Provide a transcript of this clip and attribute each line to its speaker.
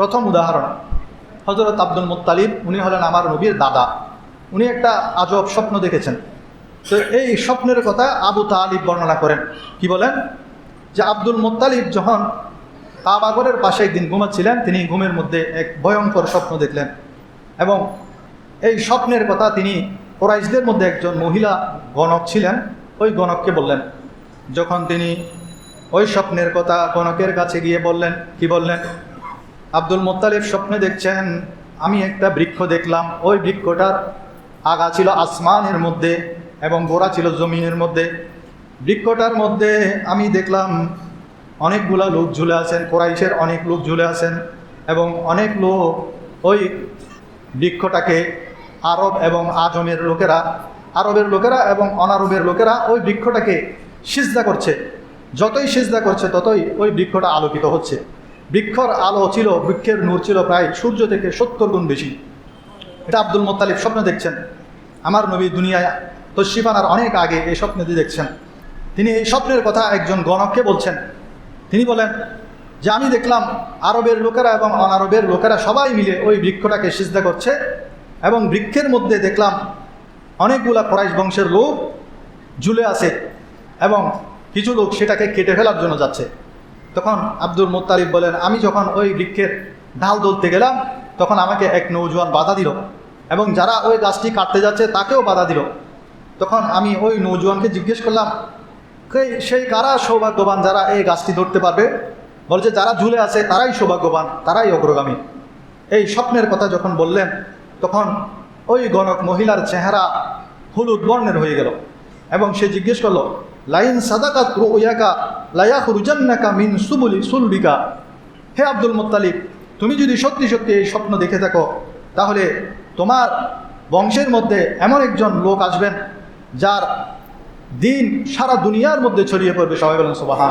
Speaker 1: প্রথম উদাহরণ। হজরত আব্দুল মুত্তালিব, উনি হলেন আমার নবীর দাদা। উনি একটা আজব স্বপ্ন দেখেছেন। তো এই স্বপ্নের কথা আবু তালিব বর্ণনা করেন। কি বলেন? যে আব্দুল মুত্তালিব যখন কাবাগরের পাশে একদিন ঘুমাচ্ছিলেন, তিনি ঘুমের মধ্যে এক ভয়ঙ্কর স্বপ্ন দেখলেন এবং এই স্বপ্নের কথা তিনি কোরাইশদের মধ্যে একজন মহিলা গণক ছিলেন, ওই গণককে বললেন। যখন তিনি ওই স্বপ্নের কথা গণকের কাছে গিয়ে বললেন, কি বললেন? আব্দুল মোত্তালিব স্বপ্নে দেখছেন, আমি একটা বৃক্ষ দেখলাম। ওই বৃক্ষটার আগা ছিল আসমানের মধ্যে এবং গোড়া ছিল জমিনের মধ্যে। বৃক্ষটার মধ্যে আমি দেখলাম, অনেকগুলা লোক ঝুলে আছেন, কোরাইশের অনেক লোক ঝুলে আছেন এবং অনেক লোক ওই বৃক্ষটাকে আরব এবং আজমের লোকেরা, আরবের লোকেরা এবং অনারবের লোকেরা ওই বৃক্ষটাকে সিজদা করছে। যতই সিজদা করছে, ততই ওই বৃক্ষটা আলোকিত হচ্ছে। বৃক্ষর আলো ছিল, বৃক্ষের নূর ছিল প্রায় সূর্য থেকে সত্তর গুণ বেশি। এটা আব্দুল মোত্তালিব স্বপ্ন দেখছেন। আমার নবী দুনিয়ায় তশিফানার অনেক আগে এই স্বপ্নটি দেখছেন। তিনি এই স্বপ্নের কথা একজন গণককে বলছেন। তিনি বলেন, যে আমি দেখলাম আরবের লোকেরা এবং অনারবের লোকেরা সবাই মিলে ওই বৃক্ষটাকে সিজদা করছে এবং বৃক্ষের মধ্যে দেখলাম অনেকগুলা ফরাইশ বংশের লোক ঝুলে আছে এবং কিছু লোক সেটাকে কেটে ফেলার জন্য যাচ্ছে। তখন আব্দুল মোত্তালিব বলেন, আমি যখন ওই বৃক্ষের ঢাল ধরতে গেলাম, তখন আমাকে এক নৌজোয়ান বাধা দিল এবং যারা ওই গাছটি কাটতে যাচ্ছে তাকেও বাধা দিল। তখন আমি ওই নৌজওয়ানকে জিজ্ঞেস করলাম সেই কারা সৌভাগ্যবান যারা এই গাছটি ধরতে পারবে? বলছে, যারা ঝুলে আছে তারাই সৌভাগ্যবান, তারাই অগ্রগামী। এই স্বপ্নের কথা যখন বললেন, তখন ওই গণক মহিলার চেহারা হলুদ বর্ণের হয়ে গেল এবং সে জিজ্ঞেস করল, লাইন সাদাকাত রুয়াকা লায়া মিন সুবুলি সুলবিকা। হে আব্দুল মোত্তালিব, তুমি যদি সত্যি সত্যি এই স্বপ্ন দেখে থাকো, তাহলে তোমার বংশের মধ্যে এমন একজন লোক আসবেন, যার দিন সারা দুনিয়ার মধ্যে ছড়িয়ে পড়বে। সবাই বলেন সুবাহান